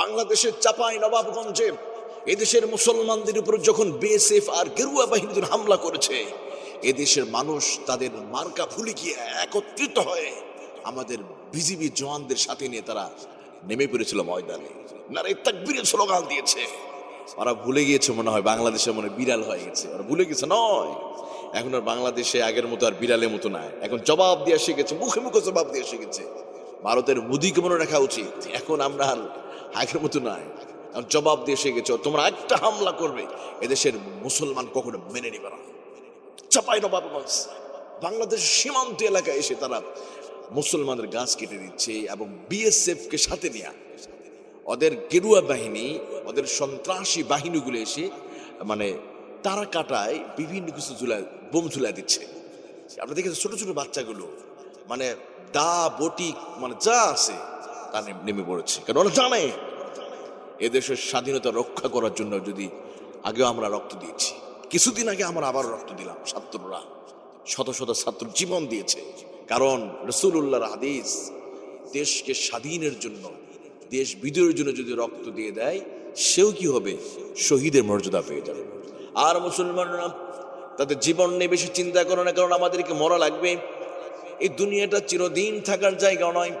বাংলাদেশের চাপাই নবাবগঞ্জে এদেশের মুসলমানদের উপর যখন বিএসএফ আর গেরুয়া বাহিনীদের হামলা করেছে, এদেশের মানুষ তাদের মার্কা ভুলে গিয়ে একত্রিত হয়ে আমাদের বিজিবি জওয়ানদের সাথে নিয়ে তারা নেমে পড়েছিল ময়দানে। নারে তাকবীরের স্লোগান দিয়েছে। ওরা ভুলে গিয়েছে মনে হয়, বাংলাদেশে মনে বিড়াল হয়ে গেছে। ওরা ভুলে গেছে নয়। এখন আর বাংলাদেশে আগের মতো আর বিড়ালের মতো নয় এখন জবাব দিয়ে শিখেছে, মুখে মুখে জবাব দিয়ে শিখেছে। ভারতের মুদিকে মনে রাখা উচিত, এখন আমরা আগের মতো নয় জবাব দিয়ে শিখেছে তোমরা একটা হামলা করবে, এদেশের মুসলমান কখনো মেনে নিবে না। চাপাই নবাবগঞ্জ বাংলাদেশ সীমান্ত এলাকায় এসে তারা মুসলমানদের গাছ কেটে দিচ্ছে এবং বিএসএফ কে সাথে নিয়ে ওদের গেরুয়া বাহিনী, ওদের সন্ত্রাসী বাহিনীগুলো এসে মানে তারা কাটায়, বিভিন্ন কিছু ঝুলা, বোম ঝুলা দিচ্ছে। আমরা দেখেছি ছোট ছোট বাচ্চাগুলো মানে দা, বটি মানে যা আছে, তা নেমে পড়েছে। কারণ ওরা জানে এদেশের স্বাধীনতা রক্ষা করার জন্য যদি আগেও আমরা রক্ত দিয়েছি। কিছুদিন আগে আমরা আবার রক্ত দিলাম, ছাত্ররা, শত শত ছাত্র জীবন দিয়েছে। কারণ রসুল্লাহর হাদিস, দেশকে স্বাধীনের জন্য, দেশ বিজয়ের জন্য যদি রক্ত দিয়ে দেয়, সেও কি হবে? শহীদের মর্যাদা পেয়ে যাবে। আর মুসলমানরা তাদের জীবন নিয়ে বেশি চিন্তা করে না, কারণ আমাদেরকে মরা লাগবে। এই দুনিয়াটা চিরদিন থাকার জায়গা নয়।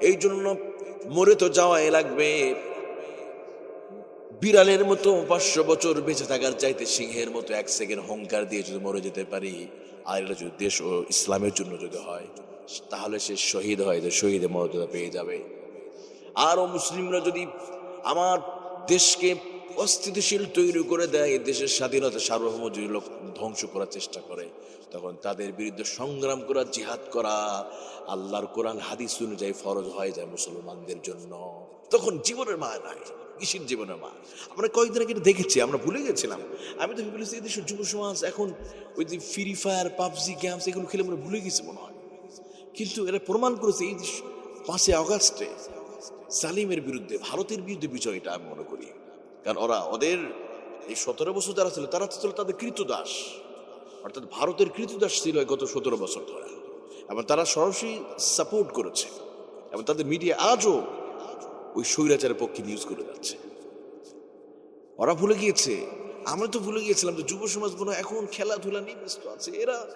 এই জন্য মরে তো যাওয়াই লাগবে। বিড়ালের মতো পাঁচশো বছর বেঁচে থাকার চাইতে সিংহের মতো এক সেকেন্ড হংকার দিয়ে যদি মরে যেতে পারি, আর এটা যদি দেশ ও ইসলামের জন্য যদি হয়, তাহলে সে শহীদ হয়, যে শহীদের মর্যাদা পেয়ে যাবে। আরও মুসলিমরা যদি আমার দেশকে অস্থিতিশীল তৈরি করে দেয় দেশের স্বাধীনতা সার্বভৌম যদি লোক ধ্বংস করার চেষ্টা করে, তখন তাদের বিরুদ্ধে সংগ্রাম করা, জিহাদ করা, আল্লাহর কোরআন, হাদিস অনুযায়ী ফরজ হয়ে যায় মুসলমানদের জন্য। তখন জীবনের মা নাই। কিসের জীবনের মা আমরা কয়েকদিন আগে দেখেছি, আমরা ভুলে গেছিলাম। আমি তো ভেবেছি এই দেশের যুব সমাজ এখন ওই যে ফ্রি ফায়ার পাবজি গেমস এগুলো খেলে আমরা ভুলে গেছি মনে হয়। কিন্তু এরা প্রমাণ করেছে এই যে পাঁচই আগস্টে সালিমের বিরুদ্ধে, ভারতের বিরুদ্ধে বিজয় এটা আমি মনে করি। কারণ ওরা ওদের এই সতেরো বছর যারা ছিল, তারা ছিল তাদের কৃতদাস। অর্থাৎ ভারতের কৃতদাস ছিল গত সতেরো বছর ধরে। এবং তারা সরাসরি সাপোর্ট করেছে। এবং তাদের মিডিয়া আজও ওই স্বৈরাচারের পক্ষে নিউজ করে যাচ্ছে। ওরা ভুলে গিয়েছে। আমরা তো ভুলে গিয়েছিলাম যে যুব সমাজ হয় এখন খেলাধুলা নিয়ে ব্যস্ত আছে। এরা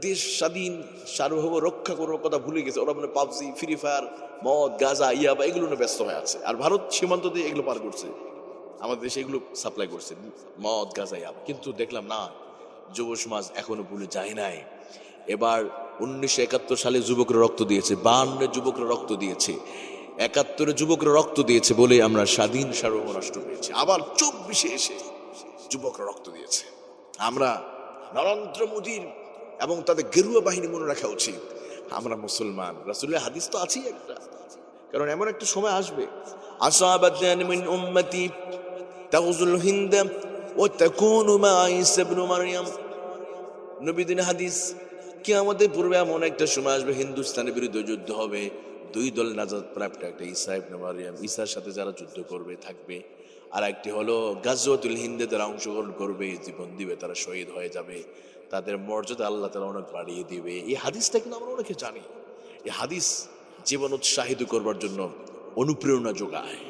দেশ স্বাধীন, সার্বভৌম রক্ষা করার কথা ভুলে গেছে ওরা মানে পাবজি ফ্রি ফায়ার মদ, গাজা, ইয়াবা, এগুলো নিয়ে ব্যস্ত হয়ে আছে। আর ভারত সীমান্ত দিয়ে এগুলো পার করছে। আমাদের দেশে এগুলো সাপ্লাই করছে। মদ, গাজা, ইয়াবা। কিন্তু দেখলাম না, যুব সমাজ এখনও ভুলে যায় নাই। এবার উনিশশো একাত্তর সালে যুবকরা রক্ত দিয়েছে। বান্ন যুবকরা রক্ত দিয়েছে। একাত্তরে যুবকরা রক্ত দিয়েছে বলে আমরা স্বাধীন সার্বভৌম রাষ্ট্র পেয়েছি। আবার চব্বিশে এসে যুবকরা রক্ত দিয়েছে। আমরা নরেন্দ্র মোদীর এবং তাদের গেরুয়া বাহিনী মনে রাখা উচিত। আমরা মুসলমান। রাসুলের হাদিস তো আছেই একটা। কারণ এমন একটা সময় আসবে। মিন হিন্দ ও নবীদিন হাদিস কি আমাদের পূর্বে এমন একটা সময় আসবে, হিন্দুস্তানের বিরুদ্ধে যুদ্ধ হবে। দুই দল নাজাদ প্রাপ্ত একটা ঈসা ইবনে মারিয়াম। ঈসার সাথে যারা যুদ্ধ করবে, থাকবে। আর একটি হলো, গাজওয়াতুল হিন্দে যারা অংশগ্রহণ করবে, জীবন দিবে, তারা শহীদ হয়ে যাবে। তাদের মর্যাদা আল্লাহ তারা অনেক বাড়িয়ে দিবে। এই হাদিসটা কিন্তু আমরা অনেকে জানি। এই হাদিস জীবন উৎসাহিত করবার জন্য অনুপ্রেরণা যোগায়।